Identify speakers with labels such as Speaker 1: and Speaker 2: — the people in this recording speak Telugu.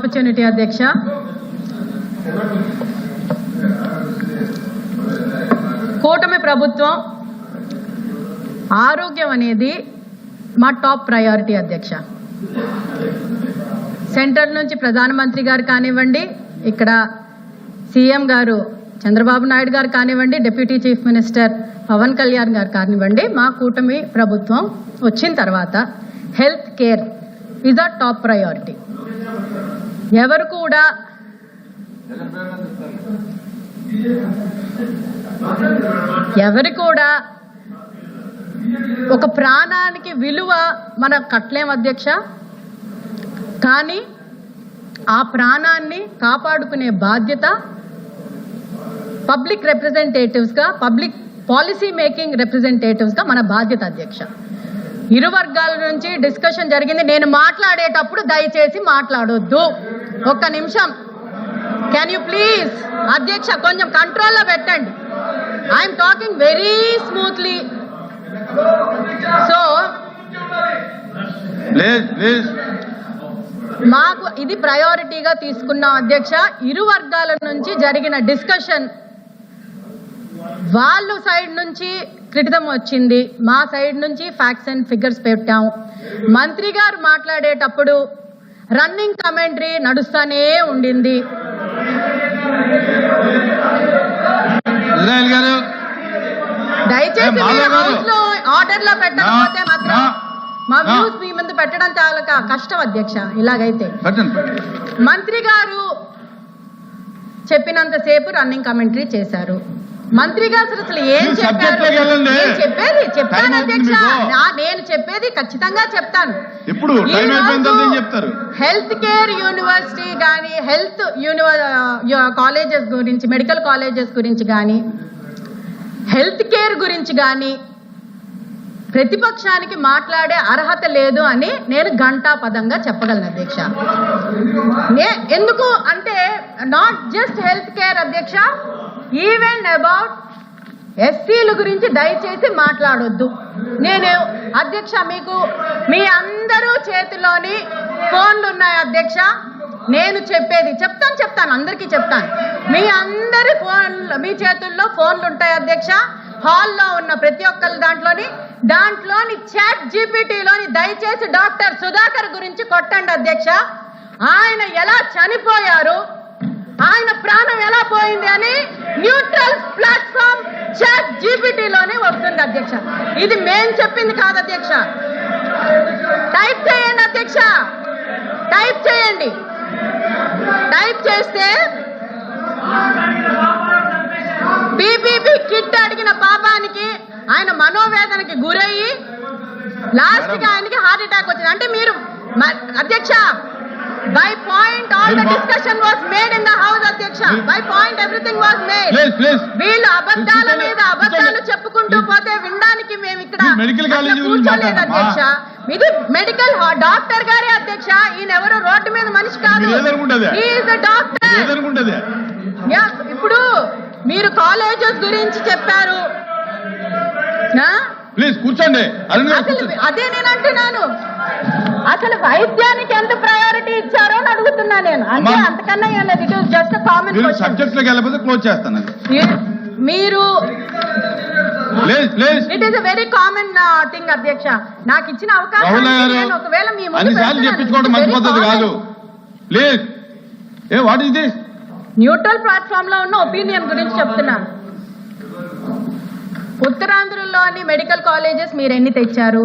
Speaker 1: ఆపర్చునిటీ అధ్యక్ష. కూటమి ప్రభుత్వం ఆరోగ్యం అనేది మా టాప్ ప్రయారిటీ అధ్యక్ష. సెంటర్ నుంచి ప్రధానమంత్రి గారు కానివ్వండి ఇక్కడ సీఎం గారు చంద్రబాబు నాయుడు గారు కానివ్వండి deputy chief minister Pavan Kalyan garu కానివ్వండి మా కూటమి ప్రభుత్వం వచ్చిన తర్వాత health care is a top priority ఎవరు కూడా ఎవరు కూడా ఒక ప్రాణానికి విలువ మన కట్టలేం అధ్యక్ష? కానీ ఆ ప్రాణాన్ని కాపాడుకునే బాధ్యత పబ్లిక్ రిప్రజెంటేటివ్స్గా పబ్లిక్ పాలసీ మేకింగ్ రిప్రజెంటేటివ్స్గా మన బాధ్యత అధ్యక్ష. ఇరు వర్గాల నుంచి డిస్కషన్ జరిగింది. నేను మాట్లాడేటప్పుడు దయచేసి మాట్లాడొద్దు. ఒక్క నిమిషం. కెన్ యూ ప్లీజ్ అధ్యక్ష కొంచెం కంట్రోల్లో పెట్టండి. I'm talking very smoothly so మాకు ఇది ప్రయారిటీగా తీసుకున్నాం అధ్యక్ష ఇరు వర్గాల నుంచి జరిగిన డిస్కషన్ వాళ్ళు సైడ్ నుంచి క్రిటితం వచ్చింది. మా సైడ్ నుంచి ఫ్యాక్ట్స్ అండ్ ఫిగర్స్ పెట్టాం. మంత్రి గారు మాట్లాడేటప్పుడు రన్నింగ్ కమెంటరీ నడుస్తూనే ఉండింది. దయచేసి ఆర్డర్లో పెట్టకపోతే మాత్రం మా వ్యూస్ మీ ముందు పెట్టడం చాలా కష్టం అధ్యక్ష ఇలాగైతే. మంత్రి గారు చెప్పినంతసేపు రన్నింగ్ కమెంటరీ చేశారు. మంత్రి గారు అసలు ఏం చెప్పారు? చెప్పేది చెప్పాను అధ్యక్ష. నేను చెప్పేది ఖచ్చితంగా చెప్తాను.
Speaker 2: ఇప్పుడు చెప్తారు?
Speaker 1: హెల్త్ కేర్ యూనివర్సిటీ కానీ హెల్త్ యూనివర్ కాలేజెస్ గురించి మెడికల్ కాలేజెస్ గురించి కానీ హెల్త్ కేర్ గురించి కానీ ప్రతిపక్షానికి మాట్లాడే అర్హత లేదు అని నేను ఘంటా పదంగా చెప్పగలను అధ్యక్ష. ఎందుకు అంటే నాట్ జస్ట్ హెల్త్ కేర్ అధ్యక్ష ఈవెన్ అబౌట్ ఎస్సీల గురించి దయచేసి మాట్లాడొద్దు. నేను అధ్యక్ష మీకు మీ అందరూ చేతిలోని ఫోన్లు ఉన్నాయి అధ్యక్ష. నేను చెప్పేది చెప్తాను చెప్తాను అందరికీ చెప్తాను. మీ అందరి ఫోన్ మీ చేతుల్లో ఫోన్లు ఉంటాయి అధ్యక్ష. హాల్లో ఉన్న ప్రతి ఒక్కరి దాంట్లోని దాంట్లోని చాట్ జీపీటీలోని దయచేసి డాక్టర్ సుధాకర్ గురించి కొట్టండి అధ్యక్ష. ఆయన ఎలా చనిపోయారు? ఆయన ప్రాణం ఎలా పోయింది అని న్యూట్రల్ ప్లాట్ఫామ్ చాట్ జీపీటీలోనే వస్తుంది అధ్యక్ష. ఇది మేం చెప్పింది కాదు అధ్యక్ష. టైప్ చేయండి అధ్యక్ష. టైప్ చేయండి. టైప్ చేస్తే బీబీబీ కిట్ అడిగిన పాపానికి ఆయన మనోవేదనకి గురయ్యి లాస్ట్కి ఆయనకి హార్ట్ అటాక్ వచ్చింది. అంటే మీరు అధ్యక్ష by point all the discussion was made in the house అధ్యక్ష by point everything was made
Speaker 2: please please
Speaker 1: వీళ్ళు అబద్ధాల మీద అబద్ధాలు. చెప్పుకుంటూ పోతే వినడానికి మేము ఇక్కడ కూర్చోలేదు. అధ్యక్ష. ఇది మెడికల్ డాక్టర్ గారే అధ్యక్ష. ఈయన ఎవరు? రోడ్డు మీద మనిషి కాదు. డాక్టర్ ఇప్పుడు మీరు కాలేజెస్ గురించి చెప్పారు?
Speaker 2: ప్లీజ్ కూర్చోండి.
Speaker 1: అదే నేను అంటున్నాను. అసలు వైద్యానికి ఎంత ప్రయారిటీ ఇచ్చారో అని అడుగుతున్నా నేను. అంటే. అంతకన్నా ఏం లేదు ఇట్ జస్ట్ కామన్
Speaker 2: మీరు
Speaker 1: క్వశ్చన్
Speaker 2: సబ్జెక్ట్లోకి వెళ్ళకపోతే క్లోజ్ చేస్తాను
Speaker 1: మీరు it is a very common thing అధ్యక్ష. నాకు ఇచ్చిన అవకాశం ఒకవేళ మీ ముందు
Speaker 2: అన్నిసార్లు
Speaker 1: పెడుతున్నాను.
Speaker 2: చెప్పించుకోవడం
Speaker 1: It's
Speaker 2: మంచి
Speaker 1: very
Speaker 2: పద్ధతి
Speaker 1: common.
Speaker 2: కాదు please a what is this
Speaker 1: neutral ప్లాట్ఫామ్లో ఉన్న ఒపీనియన్ గురించి చెప్తున్నాను ఉత్తరాంధ్రలోని మెడికల్ కాలేజెస్ మీరు ఎన్ని తెచ్చారు?